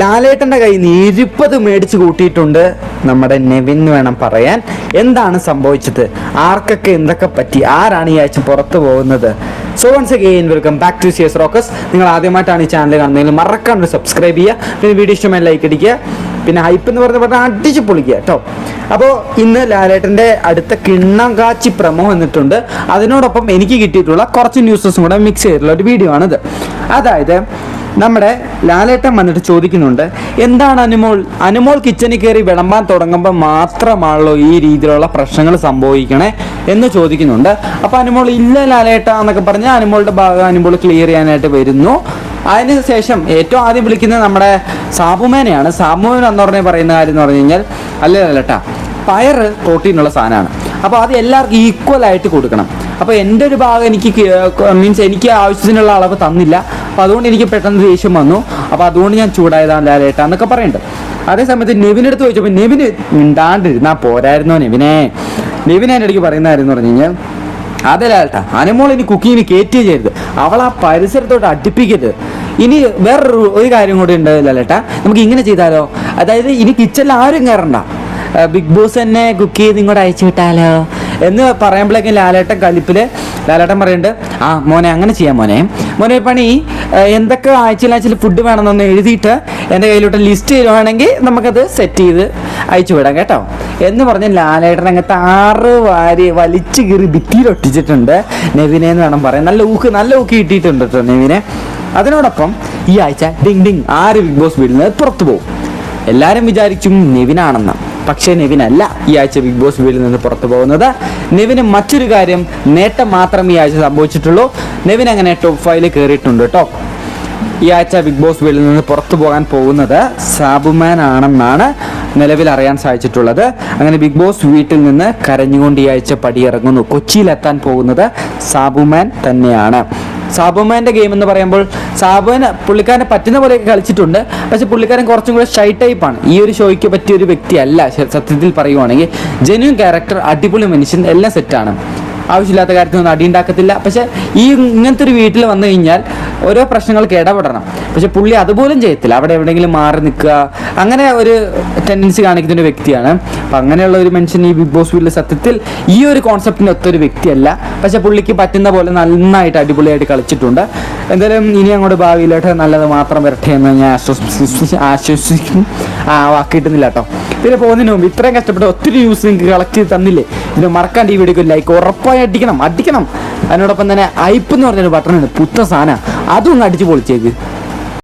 ലാലേട്ടന്റെ കയ്യിൽ നിന്ന് ഇരുപത് മേടിച്ച് കൂട്ടിയിട്ടുണ്ട്. നമ്മുടെ നെവിൻ വേണം പറയാൻ. എന്താണ് സംഭവിച്ചത്? ആർക്കൊക്കെ എന്തൊക്കെ പറ്റി? ആരാണ് ഈ ആഴ്ച പുറത്തു പോകുന്നത്? So once again welcome back to സിയസ് റോക്കസ് നിങ്ങൾ ആദ്യമായിട്ടാണ് ഈ ചാനൽ കാണുന്നതെങ്കിൽ മറക്കാണ്ട് സബ്സ്ക്രൈബ് ചെയ്യുക. പിന്നെ വീഡിയോ ഇഷ്ടമായി ലൈക്ക് അടിക്കുക. പിന്നെ ഹൈപ്പ് എന്ന് പറഞ്ഞ പറഞ്ഞാൽ അടിച്ച് പൊളിക്കുക കേട്ടോ അപ്പോൾ ഇന്ന് ലാലേട്ടന്റെ അടുത്ത കിണ്ണം കാച്ചി പ്രമോ വന്നിട്ടുണ്ട്. അതിനോടൊപ്പം എനിക്ക് കിട്ടിയിട്ടുള്ള കുറച്ച് ന്യൂസസും കൂടെ മിക്സ് ചെയ്തിട്ടുള്ള ഒരു വീഡിയോ ആണിത്. അതായത് നമ്മുടെ ലാലേട്ടൻ വന്നിട്ട് ചോദിക്കുന്നുണ്ട് എന്താണ് അനുമോൾ? അനുമോൾ കിച്ചണിൽ കയറി വിളമ്പാൻ തുടങ്ങുമ്പോൾ മാത്രമാണല്ലോ ഈ രീതിയിലുള്ള പ്രശ്നങ്ങൾ സംഭവിക്കണേ? എന്ന് ചോദിക്കുന്നുണ്ട്. അപ്പോൾ അനുമോൾ ഇല്ല ലാലേട്ട എന്നൊക്കെ പറഞ്ഞ് അനുമോളുടെ ഭാഗം അനുമോൾ ക്ലിയർ ചെയ്യാനായിട്ട് വരുന്നു. അതിന് ശേഷം ഏറ്റവും ആദ്യം വിളിക്കുന്നത് നമ്മുടെ സാബുമേനെയാണ് സാബുമേൻ എന്ന് പറഞ്ഞ് പറയുന്ന കാര്യം എന്ന് പറഞ്ഞു കഴിഞ്ഞാൽ അല്ല ലാലേട്ട പയർ പ്രോട്ടീനുള്ള സാധനമാണ്. അപ്പോൾ അത് എല്ലാവർക്കും ഈക്വൽ ആയിട്ട് കൊടുക്കണം. അപ്പോൾ എന്റെ ഒരു ഭാഗം എനിക്ക് മീൻസ് എനിക്ക് ആവശ്യത്തിനുള്ള അളവ് തന്നില്ല. അപ്പോൾ അതുകൊണ്ട് എനിക്ക് പെട്ടെന്ന് ദേഷ്യം വന്നു. അപ്പോൾ അതുകൊണ്ട് ഞാൻ ചൂടായതാണ് ലാലേട്ടാ എന്നൊക്കെ പറയുന്നുണ്ട് അതേ സമയത്ത് നെവിനെടുത്ത് ചോദിച്ചപ്പോൾ നെവിന് മിണ്ടാണ്ടിരുന്നാ പോരായിരുന്നോ നെവിനെ? നെവിന എന്റെ ഇടയ്ക്ക് പറയുന്നതായിരുന്നു പറഞ്ഞു കഴിഞ്ഞാൽ അതെ ലാലേട്ടാ അനുമോൾ ഇനി കുക്കിങ്ങിന് കയറ്റുകയും ചെയ്യരുത്. അവൾ ആ പരിസരത്തോട്ട് അടുപ്പിക്കരുത്. ഇനി വേറൊരു ഒരു കാര്യം കൂടി ഉണ്ട് ലാലേട്ടാ നമുക്ക് ഇങ്ങനെ ചെയ്താലോ? അതായത് ഇനി കിച്ചണിൽ ആരും കയറണ്ട ബിഗ് ബോസ് തന്നെ കുക്ക് ചെയ്ത് ഇങ്ങോട്ട് അയച്ചു വിട്ടാലോ? എന്ന് പറയുമ്പോഴേക്കും ലാലേട്ടൻ കലിപ്പിൽ ലാലേട്ടൻ പറയുന്നുണ്ട് ആ മോനെ അങ്ങനെ ചെയ്യാം മോനെ. മോനെ പണി എന്തൊക്കെ ആഴ്ചയിൽ ആഴ്ചയിൽ ഫുഡ് വേണമെന്നൊന്ന് എഴുതിയിട്ട് എന്റെ കയ്യിലോട്ട് ലിസ്റ്റ് തരുവാണെങ്കിൽ നമുക്കത് സെറ്റ് ചെയ്ത് അയച്ചു വിടാം കേട്ടോ. എന്ന് പറഞ്ഞ് ലാലേട്ടൻ അങ്ങനത്തെ ആറ് വാരി വലിച്ചു കീറി ഭിത്തിയിൽ ഒട്ടിച്ചിട്ടുണ്ട് നെവിനെ എന്ന് വേണം പറയാൻ. നല്ല ഊക്ക് നല്ല ഊക്ക് കിട്ടിയിട്ടുണ്ട് കേട്ടോ നെവിനെ. അതിനോടൊപ്പം ഈ ആഴ്ച ഡിങ് ഡിങ് ആര് ബിഗ് ബോസ് നിന്ന് പുറത്തു പോകും? എല്ലാവരും വിചാരിക്കും നെവിനാണെന്ന്. പക്ഷേ നെവിനല്ല ഈ ആഴ്ച ബിഗ് ബോസ് വീട്ടിൽ നിന്ന് പുറത്തു പോകുന്നത്. നിവിന് മറ്റൊരു കാര്യം നേട്ടം മാത്രം ഈ ആഴ്ച സംഭവിച്ചിട്ടുള്ളൂ. നിവിൻ അങ്ങനെ ടോപ്പ് ഫൈവിൽ കയറിയിട്ടുണ്ട് കേട്ടോ ഈ ആഴ്ച ബിഗ് ബോസ് വീട്ടിൽ നിന്ന് പുറത്തു പോകാൻ പോകുന്നത് സാബുമാൻ ആണെന്നാണ് നിലവിൽ അറിയാൻ സാധിച്ചിട്ടുള്ളത്. അങ്ങനെ ബിഗ് ബോസ് വീട്ടിൽ നിന്ന് കരഞ്ഞുകൊണ്ട് ഈ ആഴ്ച പടിയിറങ്ങുന്നു. കൊച്ചിയിലെത്താൻ പോകുന്നത് സാബുമാൻ തന്നെയാണ്. സാബുമാന്റെ ഗെയിം എന്ന് പറയുമ്പോൾ സാബുവിന് പുള്ളിക്കാരനെ പറ്റുന്ന പോലെയൊക്കെ കളിച്ചിട്ടുണ്ട്. പക്ഷെ പുള്ളിക്കാരൻ കുറച്ചും കൂടെ ഷൈ ടൈപ്പാണ് ഈ ഒരു ഷോയ്ക്ക് പറ്റിയ ഒരു വ്യക്തിയല്ല സത്യത്തിൽ പറയുവാണെങ്കിൽ. ജെന്യൂൻ ക്യാരക്ടർ അടിപൊളി മനുഷ്യൻ എല്ലാം സെറ്റാണ് ആവശ്യമില്ലാത്ത കാര്യത്തിനൊന്നും അടിയുണ്ടാക്കത്തില്ല. പക്ഷെ ഈ ഇങ്ങനത്തെ ഒരു വീട്ടിൽ വന്നു കഴിഞ്ഞാൽ ഓരോ പ്രശ്നങ്ങൾക്ക് ഇടപെടണം. പക്ഷെ പുള്ളി അതുപോലും ചെയ്യത്തില്ല. അവിടെ എവിടെയെങ്കിലും മാറി നിൽക്കുക അങ്ങനെ ഒരു ടെൻഡൻസി കാണിക്കുന്ന ഒരു വ്യക്തിയാണ്. അപ്പം അങ്ങനെയുള്ള ഒരു മനുഷ്യൻ ഈ ബിഗ് ബോസ് വീട്ടിൽ സത്യത്തിൽ ഈ ഒരു കോൺസെപ്റ്റിന് ഒത്തൊരു വ്യക്തിയല്ല. പക്ഷെ പുള്ളിക്ക് പറ്റുന്ന പോലെ നന്നായിട്ട് അടിപൊളിയായിട്ട് കളിച്ചിട്ടുണ്ട്. എന്തായാലും ഇനി അങ്ങോട്ട് ഭാവിയിലോട്ട് നല്ലത് മാത്രം വരട്ടെ എന്ന് ഞാൻ ആശ്വസിച്ച് ആശ്വസിക്കും. ആ വാക്ക് കിട്ടുന്നില്ല കേട്ടോ. പിന്നെ പോകുന്നതിന് മുമ്പ് ഇത്രയും കഷ്ടപ്പെട്ട് ഒത്തിരി ന്യൂസ് നിങ്ങൾക്ക് കളക്ട് ചെയ്ത് തന്നില്ലേ? ഇതിന് മറക്കാൻ ഈ വീഡിയോക്ക് ലൈക്ക് ഉറപ്പായി അടിക്കണം അടിക്കണം. അതിനോടൊപ്പം തന്നെ ഐപ്പ് എന്ന് പറഞ്ഞൊരു ബട്ടൺ ഉണ്ട്. പുത്ത സാധനം. അതും ഒന്ന് അടിച്ച് പൊളിച്ചേക്ക്.